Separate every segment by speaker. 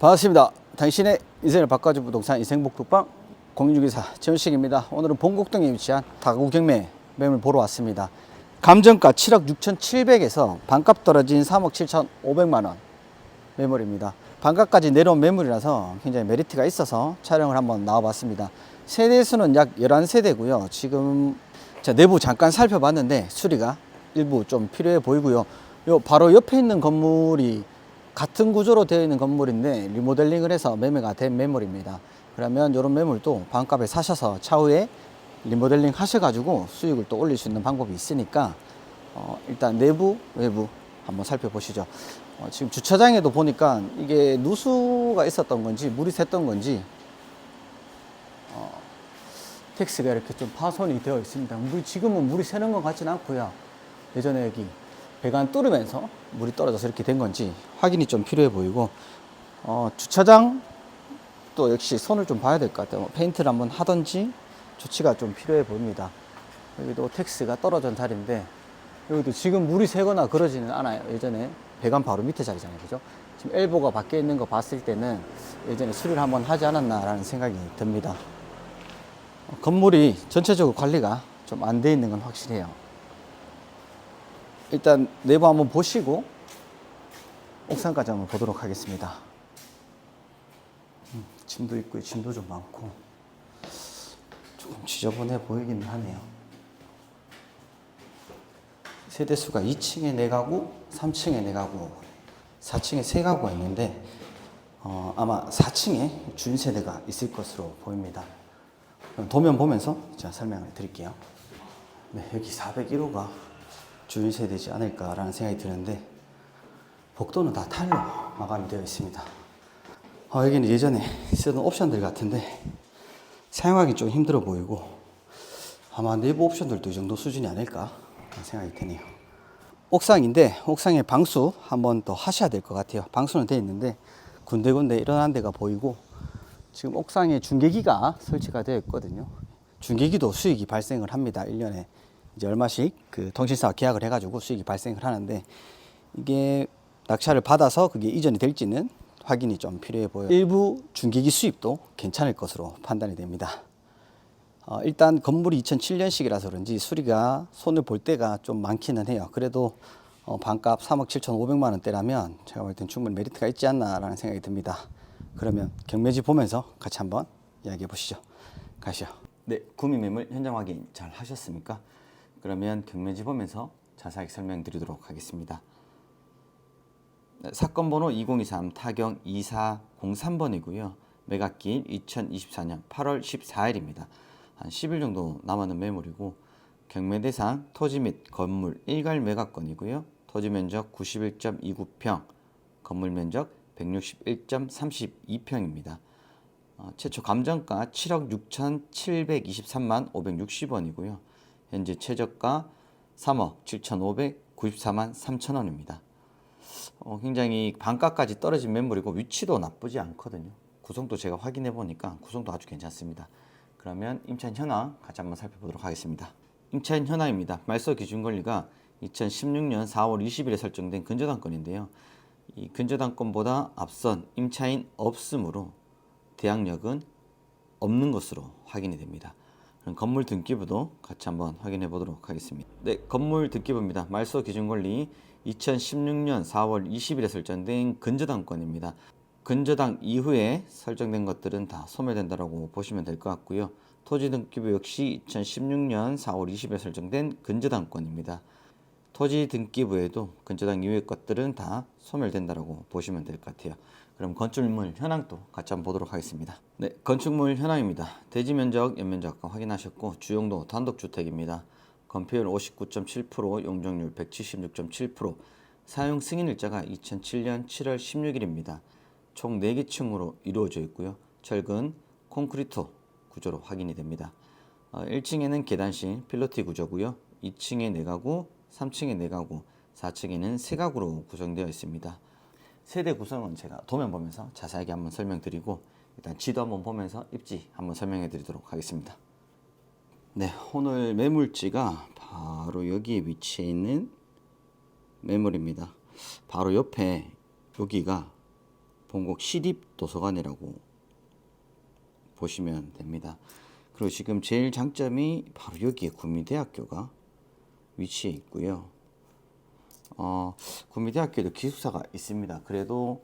Speaker 1: 반갑습니다. 당신의 인생을 바꿔줄 부동산 인생복덕방 공유기사 지원식입니다. 오늘은 본곡동에 위치한 다구 경매 매물 보러 왔습니다. 감정가 7억 6,700에서 반값 떨어진 3억 7,500만 원 매물입니다. 반값까지 내려온 매물이라서 굉장히 메리트가 있어서 촬영을 한번 나와봤습니다. 세대 수는 약 11세대고요. 지금 자, 내부 잠깐 살펴봤는데 수리가 일부 좀 필요해 보이고요. 요 바로 옆에 있는 건물이 같은 구조로 되어 있는 건물인데 리모델링을 해서 매매가 된 매물입니다. 그러면 이런 매물도 반값에 사셔서 차후에 리모델링 하셔가지고 수익을 또 올릴 수 있는 방법이 있으니까 어, 일단 내부, 외부 한번 살펴보시죠. 어, 지금 주차장에도 보니까 이게 누수가 있었던 건지 물이 샜던 건지 어, 텍스가 이렇게 좀 파손이 되어 있습니다. 물, 지금은 물이 새는 것 같지는 않고요. 예전에 여기 배관 뚫으면서 물이 떨어져서 이렇게 된 건지 확인이 좀 필요해 보이고 어, 주차장 또 역시 손을 좀 봐야 될 것 같아요. 뭐 페인트를 한번 하든지 조치가 좀 필요해 보입니다. 여기도 텍스가 떨어진 자리인데 여기도 지금 물이 새거나 그러지는 않아요. 예전에 배관 바로 밑에 자리잖아요. 그죠? 지금 엘보가 밖에 있는 거 봤을 때는 예전에 수리를 한번 하지 않았나라는 생각이 듭니다. 어, 건물이 전체적으로 관리가 좀 안 돼 있는 건 확실해요. 일단 내부 한번 보시고 옥상까지 한번 보도록 하겠습니다. 음, 짐도 있고 짐도 좀 많고 조금 지저분해 보이기는 하네요. 세대수가 2층에 4가구, 3층에 4가구, 4층에 3가구가 있는데 어, 아마 4층에 준세대가 있을 것으로 보입니다. 도면 보면서 제가 설명을 드릴게요. 네, 여기 401호가 주인세되지 않을까라는 생각이 드는데 복도는 다 탈로 마감이 되어 있습니다. 어, 여기는 예전에 쓰던 옵션들 같은데 사용하기 좀 힘들어 보이고 아마 내부 옵션들도 이 정도 수준이 아닐까 생각이 드네요. 옥상인데 옥상에 방수 한 번 더 하셔야 될 것 같아요. 방수는 돼 있는데 군데군데 일어난 데가 보이고 지금 옥상에 중계기가 설치가 되어 있거든요. 중계기도 수익이 발생을 합니다. 1년에 이제 얼마씩 그 통신사와 계약을 해가지고 수익이 발생을 하는데 이게 낙찰을 받아서 그게 이전이 될지는 확인이 좀 필요해 보여요. 일부 중계기 수입도 괜찮을 것으로 판단이 됩니다. 어, 일단 건물이 2007년식이라서 그런지 수리가 손을 볼 때가 좀 많기는 해요. 그래도 어, 반값 3억 7,500만 원대라면 제가 볼 땐 충분히 메리트가 있지 않나라는 생각이 듭니다. 그러면 경매지 보면서 같이 한번 이야기해 보시죠. 가시죠. 네, 구매 매물 현장 확인 잘 하셨습니까? 그러면 경매지 보면서 자세하게 설명드리도록 하겠습니다. 네, 사건 번호 2023 타경 2403번이고요. 매각기일 2024년 8월 14일입니다. 한 10일 정도 남았는 매물이고 경매 대상 토지 및 건물 일괄 매각건이고요. 토지 면적 91.29평, 건물 면적 161.32평입니다. 어, 최초 감정가 7억 6,723만 560원이고요. 현재 최저가 3억 7,594만 3천 원입니다. 어, 굉장히 반가까지 떨어진 매물이고 위치도 나쁘지 않거든요. 구성도 제가 확인해 보니까 구성도 아주 괜찮습니다. 그러면 임차인 현황 같이 한번 살펴보도록 하겠습니다. 임차인 현황입니다. 말소 기준 권리가 2016년 4월 20일에 설정된 근저당권인데요. 이 근저당권보다 앞선 임차인 없으므로 대항력은 없는 것으로 확인이 됩니다. 그럼 건물 등기부도 같이 한번 확인해 보도록 하겠습니다. 네, 건물 등기부입니다. 말소 기준 권리 2016년 4월 20일에 설정된 근저당권입니다. 근저당 이후에 설정된 것들은 다 소멸된다라고 보시면 될 것 같고요. 토지 등기부 역시 2016년 4월 20일에 설정된 근저당권입니다. 토지 등기부에도 근저당 이후의 것들은 다 소멸된다라고 보시면 될 것 같아요. 그럼 건축물 현황도 같이 한번 보도록 하겠습니다. 네, 건축물 현황입니다. 대지 면적, 연면적 아까 확인하셨고 주용도 단독 주택입니다. 건폐율 59.7%, 용적률 176.7%, 사용 승인 일자가 2007년 7월 16일입니다. 총 4개 층으로 이루어져 있고요. 철근, 콘크리트 구조로 확인이 됩니다. 어, 1층에는 계단실, 필로티 구조고요. 2층에 4가구, 3층에 4가구, 4층에는 3가구로 구성되어 있습니다. 세대 구성은 제가 도면 보면서 자세하게 한번 설명드리고 일단 지도 한번 보면서 입지 한번 설명해 드리도록 하겠습니다. 네, 오늘 매물지가 바로 여기에 위치해 있는 매물입니다. 바로 옆에 여기가 본국 시립 도서관이라고 보시면 됩니다. 그리고 지금 제일 장점이 바로 여기에 구미대학교가 위치해 있고요. 어, 구미대학교도 기숙사가 있습니다. 그래도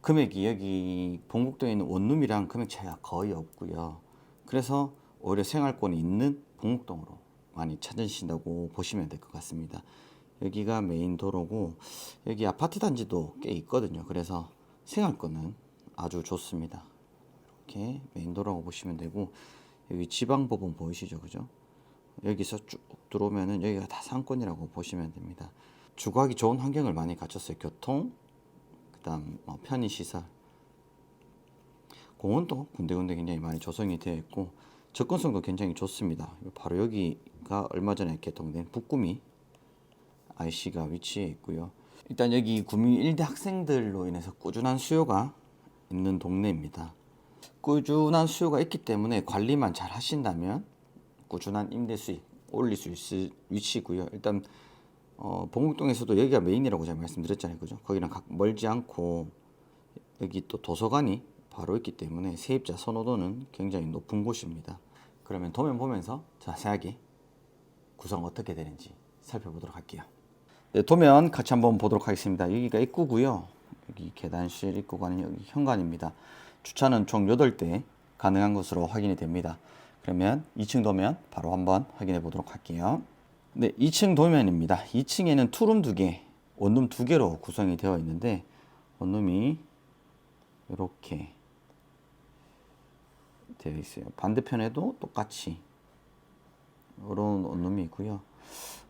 Speaker 1: 금액이 여기 본국동에 있는 원룸이랑 금액 차이가 거의 없고요. 그래서 오히려 생활권이 있는 본국동으로 많이 찾으신다고 보시면 될 것 같습니다. 여기가 메인 도로고 여기 아파트 단지도 꽤 있거든요. 그래서 생활권은 아주 좋습니다. 이렇게 메인 도로라고 보시면 되고 여기 지방 법원 보이시죠, 그죠? 여기서 쭉 들어오면은 여기가 다 상권이라고 보시면 됩니다. 주거하기 좋은 환경을 많이 갖췄어요. 교통, 그다음 뭐 편의시설, 공원도 군데군데 굉장히 많이 조성이 되어 있고 접근성도 굉장히 좋습니다. 바로 여기가 얼마 전에 개통된 북구미 IC가 위치해 있고요. 일단 여기 구미 일대 학생들로 인해서 꾸준한 수요가 있는 동네입니다. 꾸준한 수요가 있기 때문에 관리만 잘 하신다면 꾸준한 임대 수익 올릴 수 있을 위치고요. 일단 어, 봉국동에서도 여기가 메인이라고 제가 말씀드렸잖아요, 그죠? 거기랑 각 멀지 않고 여기 또 도서관이 바로 있기 때문에 세입자 선호도는 굉장히 높은 곳입니다. 그러면 도면 보면서 자세하게 구성 어떻게 되는지 살펴보도록 할게요. 네, 도면 같이 한번 보도록 하겠습니다. 여기가 입구고요. 여기 계단실 입구가는 여기 현관입니다. 주차는 총 8대 가능한 것으로 확인이 됩니다. 그러면 2층 도면 바로 한번 확인해 보도록 할게요. 네, 2층 도면입니다. 2층에는 투룸 2개, 원룸 2개로 구성이 되어 있는데 원룸이 이렇게 되어 있어요. 반대편에도 똑같이 이런 원룸이 있고요.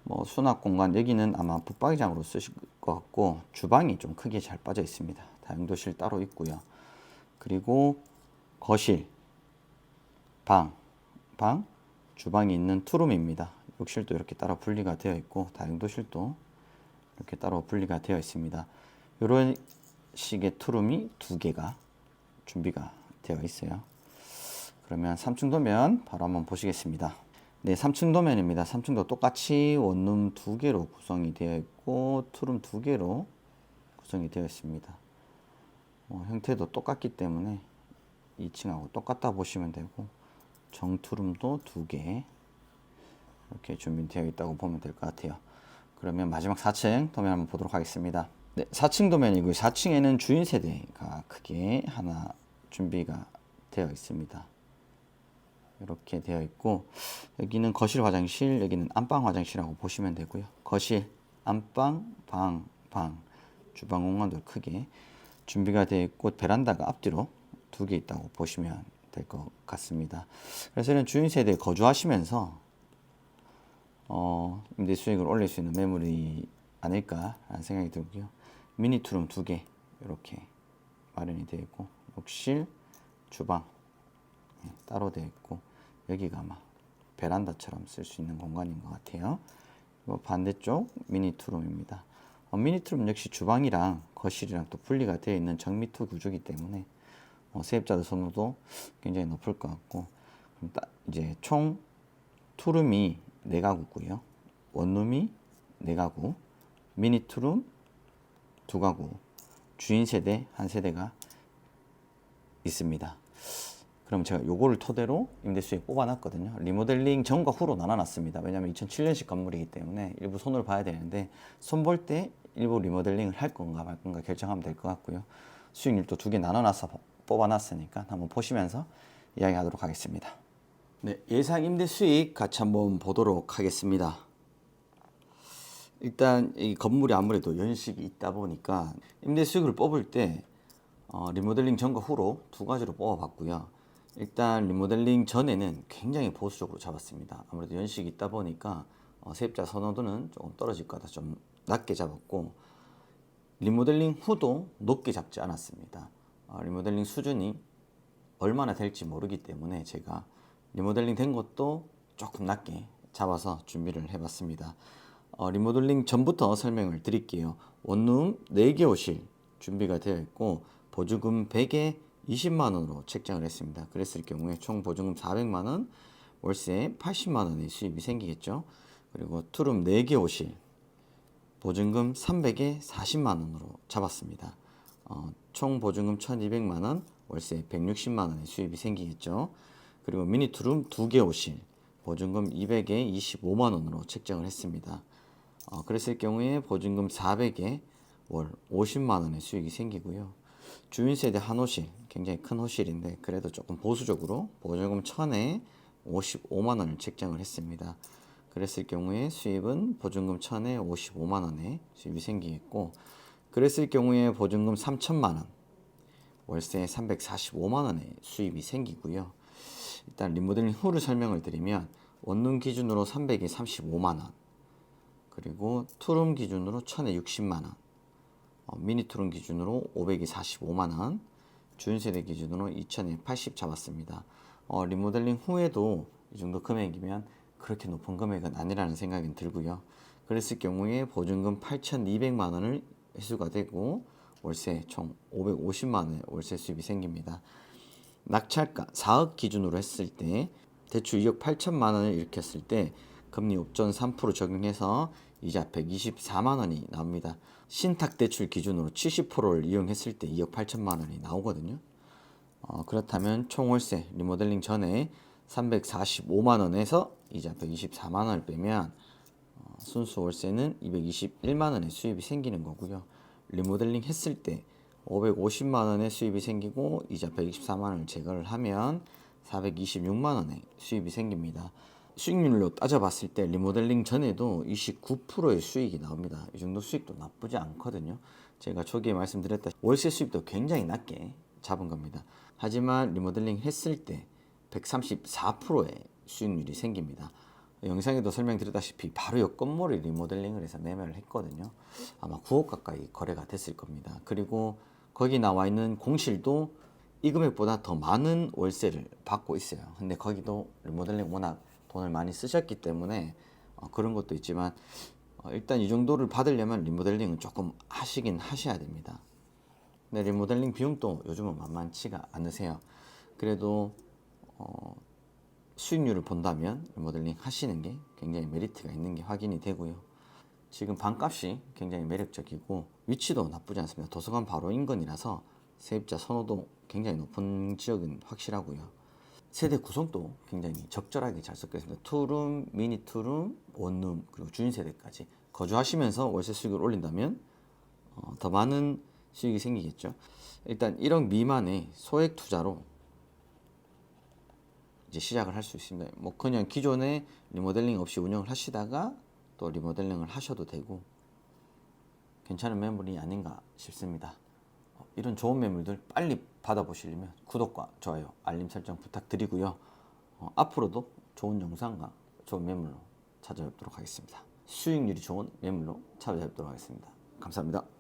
Speaker 1: 뭐 수납 공간 여기는 아마 붙박이장으로 쓰실 것 같고 주방이 좀 크게 잘 빠져 있습니다. 다용도실 따로 있고요. 그리고 거실, 방, 방, 주방이 있는 투룸입니다. 욕실도 이렇게 따로 분리가 되어 있고 다용도실도 이렇게 따로 분리가 되어 있습니다. 이런 식의 투룸이 두 개가 준비가 되어 있어요. 그러면 3층 도면 바로 한번 보시겠습니다. 네, 3층 도면입니다. 3층도 똑같이 원룸 두 개로 구성이 되어 있고 투룸 두 개로 구성이 되어 있습니다. 어, 형태도 똑같기 때문에 2층하고 똑같다 보시면 되고 정투룸도 두 개 이렇게 준비되어 있다고 보면 될 것 같아요. 그러면 마지막 4층 도면 한번 보도록 하겠습니다. 네, 4층 도면이고요. 4층에는 주인 세대가 크게 하나 준비가 되어 있습니다. 이렇게 되어 있고 여기는 거실 화장실, 여기는 안방 화장실이라고 보시면 되고요. 거실, 안방, 방, 방, 주방 공간도 크게 준비가 되어 있고 베란다가 앞뒤로 두 개 있다고 보시면 될 것 같습니다. 그래서 이런 주인 세대에 거주하시면서 어, 임대 수익을 올릴 수 있는 매물이 아닐까라는 생각이 들고요. 미니 투룸 두 개 이렇게 마련이 되어 있고 욕실, 주방 예, 따로 되어 있고 여기가 아마 베란다처럼 쓸 수 있는 공간인 것 같아요. 반대쪽 미니 투룸입니다. 어, 미니 투룸 역시 주방이랑 거실이랑 또 분리가 되어 있는 정미투 구조이기 때문에 어, 세입자들 선호도 굉장히 높을 것 같고 이제 총 투룸이 네 가구고요. 원룸이 네 가구, 미니 투룸 두 가구, 주인 세대 한 세대가 있습니다. 그럼 제가 요거를 토대로 임대 수익 뽑아놨거든요. 리모델링 전과 후로 나눠놨습니다. 왜냐하면 2007년식 건물이기 때문에 일부 손을 봐야 되는데 손 볼 때 일부 리모델링을 할 건가 말 건가 결정하면 될 것 같고요. 수익률도 두 개 나눠놔서 뽑아놨으니까 한번 보시면서 이야기하도록 하겠습니다. 네, 예상 임대 수익 같이 한번 보도록 하겠습니다. 일단 이 건물이 아무래도 연식이 있다 보니까 임대 수익을 뽑을 때 어, 리모델링 전과 후로 두 가지로 뽑아봤고요. 일단 리모델링 전에는 굉장히 보수적으로 잡았습니다. 아무래도 연식이 있다 보니까 어, 세입자 선호도는 조금 떨어질 거다 좀 낮게 잡았고 리모델링 후도 높게 잡지 않았습니다. 어, 리모델링 수준이 얼마나 될지 모르기 때문에 제가 리모델링 된 것도 조금 낮게 잡아서 준비를 해봤습니다. 어, 리모델링 전부터 설명을 드릴게요. 원룸 4개 오실 준비가 되어 있고 보조금 100에 20만 원으로 책정을 했습니다. 그랬을 경우에 총 보조금 400만 원, 월세 80만 원의 수입이 생기겠죠. 그리고 투룸 4개 오실 보증금 300에 40만 원으로 잡았습니다. 어, 총 보증금 1,200만 원, 월세 160만 원의 수입이 생기겠죠. 그리고 미니 투룸 두개 오실 보증금 200에 25만 원으로 책정을 했습니다. 어, 그랬을 경우에 보증금 400에 월 50만 원의 수익이 생기고요. 주인 세대 한 호실 굉장히 큰 호실인데 그래도 조금 보수적으로 보증금 1000에 55만 원을 책정을 했습니다. 그랬을 경우에 수입은 보증금 1000에 55만 원의 수입이 생기겠고 그랬을 경우에 보증금 3천만 원 월세 345만 원의 수입이 생기고요. 일단 리모델링 후를 설명을 드리면 원룸 기준으로 300에 35만 원 그리고 투룸 기준으로 1000에 60만 원 어, 미니 투룸 기준으로 500에 45만 원 주인 세대 기준으로 2000에 80 잡았습니다. 어, 리모델링 후에도 이 정도 금액이면 그렇게 높은 금액은 아니라는 생각이 들고요. 그랬을 경우에 보증금 8,200만 원을 회수가 되고 월세 총 550만 원의 월세 수입이 생깁니다. 낙찰가 4억 기준으로 했을 때 대출 2억 8천만 원을 일으켰을 때 금리 옵전 3% 적용해서 이자 124만 원이 나옵니다. 신탁 대출 기준으로 70%를 이용했을 때 2억 8천만 원이 나오거든요. 어, 그렇다면 총 월세 리모델링 전에 345만 원에서 이자 124만 원을 빼면 어, 순수 월세는 221만 원의 수입이 생기는 거고요. 리모델링 했을 때 550만 원의 수입이 생기고 이자 124만 원을 제거를 하면 426만 원의 수입이 생깁니다. 수익률로 따져봤을 때 리모델링 전에도 29%의 수익이 나옵니다. 이 정도 수익도 나쁘지 않거든요. 제가 초기에 말씀드렸다 월세 수입도 굉장히 낮게 잡은 겁니다. 하지만 리모델링 했을 때 134%의 수익률이 생깁니다. 영상에도 설명드렸다시피 바로 옆 건물을 리모델링을 해서 매매를 했거든요. 아마 9억 가까이 거래가 됐을 겁니다. 그리고 거기 나와 있는 공실도 이 금액보다 더 많은 월세를 받고 있어요. 근데 거기도 리모델링 워낙 돈을 많이 쓰셨기 때문에 어, 그런 것도 있지만 어, 일단 이 정도를 받으려면 리모델링은 조금 하시긴 하셔야 됩니다. 근데 리모델링 비용도 요즘은 만만치가 않으세요. 그래도 어, 수익률을 본다면 리모델링 하시는 게 굉장히 메리트가 있는 게 확인이 되고요. 지금 방값이 굉장히 매력적이고 위치도 나쁘지 않습니다. 도서관 바로 인근이라서 세입자 선호도 굉장히 높은 지역은 확실하고요. 세대 구성도 굉장히 적절하게 잘 섞여 있습니다. 투룸, 미니 투룸, 원룸 그리고 주인 세대까지 거주하시면서 월세 수익을 올린다면 어, 더 많은 수익이 생기겠죠. 일단 1억 미만의 소액 투자로 이제 시작을 할 수 있습니다. 뭐 그냥 기존에 리모델링 없이 운영을 하시다가 또 리모델링을 하셔도 되고 괜찮은 매물이 아닌가 싶습니다. 어, 이런 좋은 매물들 빨리 받아보시려면 구독과 좋아요, 알림 설정 부탁드리고요. 어, 앞으로도 좋은 영상과 좋은 매물로 찾아뵙도록 하겠습니다. 수익률이 좋은 매물로 찾아뵙도록 하겠습니다. 감사합니다.